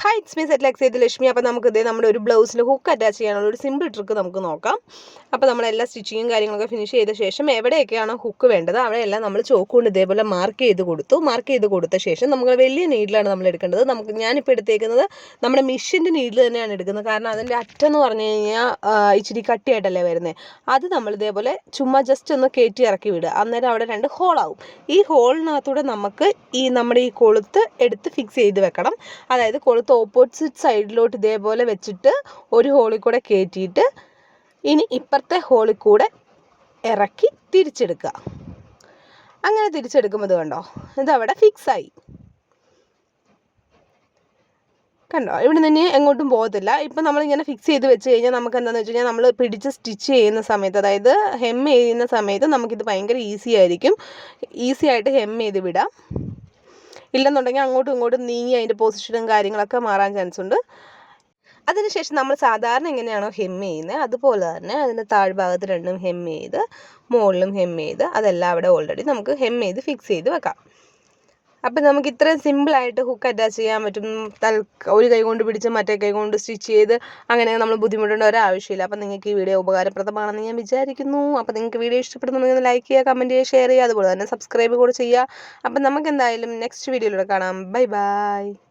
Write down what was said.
Hi it's me set like ചെയ്ത് ലക്ഷ്മി അപ്പോൾ നമുക്ക് ഇതേ നമ്മുടെ ഒരു ബ്ലൗസിൽ ഹുക്ക് അറ്റാച്ച് ചെയ്യാനുള്ള ഒരു സിമ്പിൾ ട്രിക്ക് നമുക്ക് നോക്കാം. അപ്പോൾ നമ്മളെല്ലാ സ്റ്റിച്ചിങ്ങും കാര്യങ്ങളൊക്കെ ഫിനിഷ് ചെയ്ത ശേഷം എവിടെയൊക്കെയാണ് ഹുക്ക് വേണ്ടത് അവിടെയെല്ലാം നമ്മൾ ചോക്ക് കൊണ്ട് ഇതേപോലെ മാർക്ക് ചെയ്ത് കൊടുത്തു. മാർക്ക് ചെയ്ത് കൊടുത്ത ശേഷം നമ്മൾ വലിയ നീഡിലാണ് നമ്മൾ എടുക്കേണ്ടത്. നമുക്ക് ഞാനിപ്പോൾ എടുത്തേക്കുന്നത് നമ്മുടെ മിഷ്യന്റെ നീഡിൽ തന്നെയാണ് എടുക്കുന്നത്. കാരണം അതിന്റെ അറ്റം എന്ന് പറഞ്ഞു കഴിഞ്ഞാൽ ഇച്ചിരി കട്ടിയായിട്ടല്ലേ വരുന്നത് അത് നമ്മൾ ഇതേപോലെ ചുമ്മാ ജസ്റ്റ് ഒന്ന് കയറ്റി ഇറക്കി വിടുക. അന്നേരം അവിടെ രണ്ട് ഹോളാവും ഈ ഹോളിനകത്തൂടെ നമുക്ക് ഈ നമ്മുടെ ഈ കൊളുത്ത് എടുത്ത് ഫിക്സ് ചെയ്ത് വെക്കണം. അതായത് കൊളുത്ത് ഓപ്പോസിറ്റ് സൈഡിലോട്ട് ഇതേപോലെ വെച്ചിട്ട് ഒരു ഹോളിൽ കൂടെ കയറ്റിയിട്ട് ഇനി ഇപ്പുറത്തെ ഹോളിൽ കൂടെ ഇറക്കി തിരിച്ചെടുക്കുക. അങ്ങനെ തിരിച്ചെടുക്കുമ്പോൾ കണ്ടോ? ഇതവിടെ ഫിക്സായി കണ്ടോ? ഇവിടെ നിന്ന് എങ്ങോട്ടും പോകത്തില്ല. ഇപ്പം നമ്മളിങ്ങനെ ഫിക്സ് ചെയ്ത് വെച്ച് കഴിഞ്ഞാൽ നമുക്ക് എന്താണെന്ന് വെച്ച് കഴിഞ്ഞാൽ നമ്മൾ പിടിച്ച് സ്റ്റിച്ച് ചെയ്യുന്ന സമയത്ത് അതായത് ഹെം ചെയ്യുന്ന സമയത്ത് നമുക്കിത് ഭയങ്കര ഈസി ആയിരിക്കും. ഈസി ആയിട്ട് ഹെം ചെയ്ത് വിടാം. ഇല്ലെന്നുണ്ടെങ്കിൽ അങ്ങോട്ടും ഇങ്ങോട്ടും നീങ്ങി അതിന്റെ പൊസിഷനും കാര്യങ്ങളൊക്കെ മാറാൻ ചാൻസ് ഉണ്ട്. അതിനുശേഷം നമ്മൾ സാധാരണ എങ്ങനെയാണോ ഹെം ചെയ്യുന്നത് അതുപോലെ തന്നെ അതിന്റെ താഴ്ഭാഗത്ത് രണ്ടും ഹെം ചെയ്ത് മുകളിലും ഹെം ചെയ്ത് അതെല്ലാം അവിടെ ഓൾറെഡി നമുക്ക് ഹെം ചെയ്ത് ഫിക്സ് ചെയ്ത് വെക്കാം. അപ്പം നമുക്ക് ഇത്രയും സിമ്പിളായിട്ട് ഹുക്ക് അറ്റാച്ച് ചെയ്യാൻ പറ്റും. ഒരു കൈ കൊണ്ട് പിടിച്ച് മറ്റേ കൈ കൊണ്ട് സ്റ്റിച്ച് ചെയ്ത് അങ്ങനെ നമ്മൾ ബുദ്ധിമുട്ടേണ്ട ഒരാവശ്യമില്ല. അപ്പം നിങ്ങൾക്ക് ഈ വീഡിയോ ഉപകാരപ്രദമാണെന്ന് ഞാൻ വിചാരിക്കുന്നു. അപ്പം നിങ്ങൾക്ക് വീഡിയോ ഇഷ്ടപ്പെടുന്നുണ്ടെങ്കിൽ ലൈക്ക് ചെയ്യുക കമന്റ് ചെയ്യുക ഷെയർ ചെയ്യുക. അതുപോലെ തന്നെ സബ്സ്ക്രൈബ് കൂടെ ചെയ്യുക. അപ്പം നമുക്ക് എന്തായാലും നെക്സ്റ്റ് വീഡിയോയിലൂടെ കാണാം. Bye bye